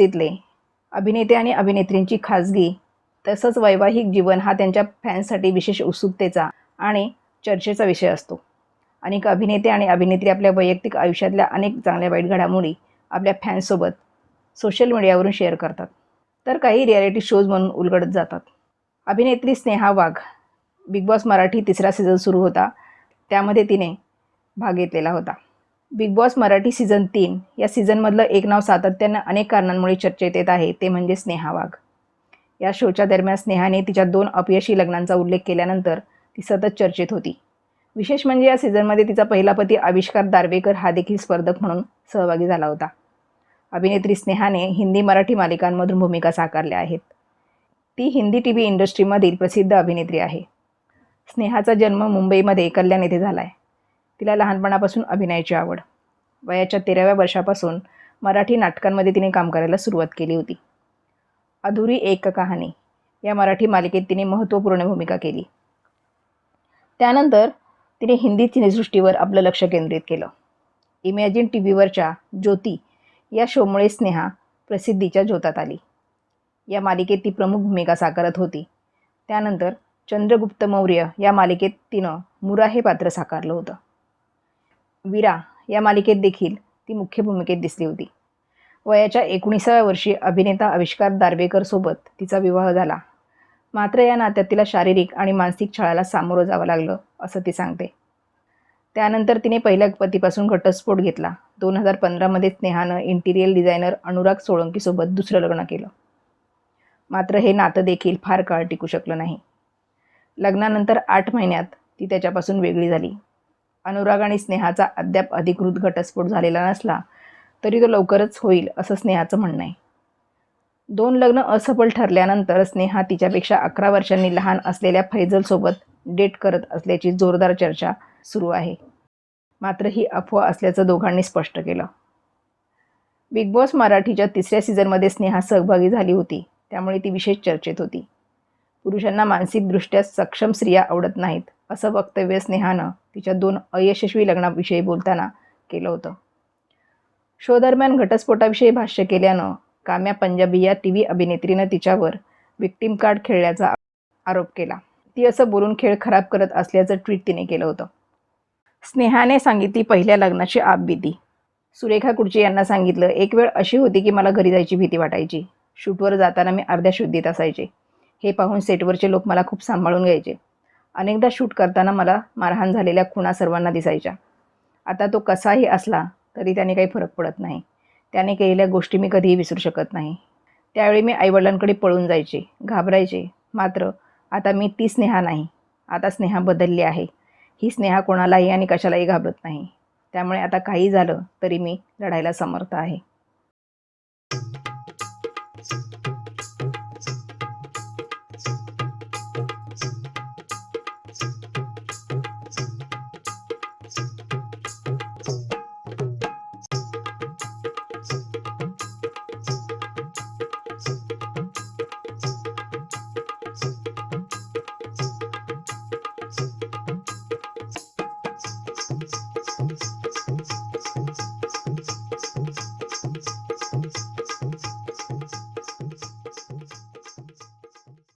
तिथले अभिनेते आणि अभिनेत्रींची खाजगी. तसंच वैवाहिक जीवन हा त्यांच्या फॅन्ससाठी विशेष उत्सुकतेचा आणि चर्चेचा विषय असतो. अनेक अभिनेते आणि अभिनेत्री आपल्या वैयक्तिक आयुष्यातल्या अनेक चांगल्या वाईट घडामोडी आपल्या फॅन्ससोबत सोशल मीडियावरून शेअर करतात. तर काही रियालिटी शोज म्हणून उलगडत जातात. अभिनेत्री स्नेहा वाघ. बिग बॉस मराठी तिसरा सीझन सुरू होता. त्यामध्ये तिने भाग घेतलेला होता. बिग बॉस मराठी सीझन तीन या सीझनमधलं एक नाव सातत्यानं अनेक कारणांमुळे चर्चेत येत आहे ते म्हणजे स्नेहा वाघ. या शोच्या दरम्यान स्नेहाने तिच्या दोन अपयशी लग्नांचा उल्लेख केल्यानंतर ती सतत चर्चेत होती. विशेष म्हणजे या सीझनमध्ये तिचा पहिला पती आविष्कार दार्वेकर हा देखील स्पर्धक म्हणून सहभागी झाला होता. अभिनेत्री स्नेहाने हिंदी मराठी मालिकांमधून भूमिका साकारल्या आहेत. ती हिंदी टी व्ही इंडस्ट्रीमधील प्रसिद्ध अभिनेत्री आहे. स्नेहाचा जन्म मुंबईमध्ये कल्याण येथे झाला आहे तिला लहानपणापासून अभिनयाची आवड. वयाच्या तेराव्या वर्षापासून मराठी नाटकांमध्ये तिने काम करायला सुरुवात केली होती. अधुरी एक कहाणी या मराठी मालिकेत तिने महत्त्वपूर्ण भूमिका केली. त्यानंतर तिने हिंदी सिनेसृष्टीवर आपलं लक्ष केंद्रित केलं. इमॅजिन टी व्हीवरच्या ज्योती या शोमुळे स्नेहा प्रसिद्धीच्या ज्योतात आली. या मालिकेत ती प्रमुख भूमिका साकारत होती. त्यानंतर चंद्रगुप्त मौर्य या मालिकेत तिनं मुरा हे पात्र साकारलं होतं. विरा या मालिकेत देखील ती मुख्य भूमिकेत दिसली होती. वयाच्या एकोणीसाव्या वर्षी अभिनेता आविष्कार दार्वेकरसोबत तिचा विवाह झाला. मात्र या नात्यात तिला शारीरिक आणि मानसिक छळाला सामोरं जावं लागलं असं ती सांगते. त्यानंतर तिने पहिल्या पतीपासून घटस्फोट घेतला. दोन हजार पंधरामध्ये स्नेहानं इंटिरियर डिझायनर अनुराग सोळंकीसोबत दुसरं लग्न केलं. मात्र हे नातं देखील फार काळ टिकू शकलं नाही. लग्नानंतर आठ महिन्यात ती त्याच्यापासून वेगळी झाली. अनुराग आणि स्नेहाचा अद्याप अधिकृत घटस्फोट झालेला नसला तरी तो लवकरच होईल असं स्नेहाचं म्हणणं आहे. दोन लग्न असफल ठरल्यानंतर स्नेहा तिच्यापेक्षा अकरा वर्षांनी लहान असलेल्या फैजलसोबत डेट करत असल्याची जोरदार चर्चा सुरू आहे. मात्र ही अफवा असल्याचं दोघांनी स्पष्ट केलं. बिग बॉस मराठीच्या तिसऱ्या सीझनमध्ये स्नेहा सहभागी झाली होती त्यामुळे ती विशेष चर्चेत होती. पुरुषांना मानसिकदृष्ट्या सक्षम स्त्रिया आवडत नाहीत. असं वक्तव्य स्नेहानं तिच्या दोन अयशस्वी लग्नाविषयी बोलताना केलं होतं. शो दरम्यान घटस्फोटाविषयी भाष्य केल्यानं काम्या पंजाबी या टी व्ही अभिनेत्रीनं तिच्यावर विक्टीम कार्ड खेळल्याचा आरोप केला. ती असं बोलून खेळ खराब करत असल्याचं ट्विट तिने केलं होतं. स्नेहाने सांगितली पहिल्या लग्नाची आपबीती सुरेखा कुडचे यांना सांगितलं एक वेळ अशी होती की मला घरी जायची भीती वाटायची. शूटवर जाताना मी अर्ध्या शुद्धीत असायचे. हे पाहून सेटवरचे लोक मला खूप सांभाळून घ्यायचे. अनेकदा शूट करताना मला मारहाण झालेल्या खुणा सर्वांना दिसायच्या. आता तो कसाही असला तरी त्याने काही फरक पडत नाही. त्याने केलेल्या गोष्टी मी कधीही विसरू शकत नाही. त्यावेळी मी आईवडिलांकडे पळून जायचे घाबरायचे. मात्र आता मी ती स्नेहा नाही. आता स्नेहा बदलली आहे. ही स्नेहा कोणालाही आणि कशालाही घाबरत नाही. त्यामुळे आता काही झालं तरी मी लढायला समर्थ आहे.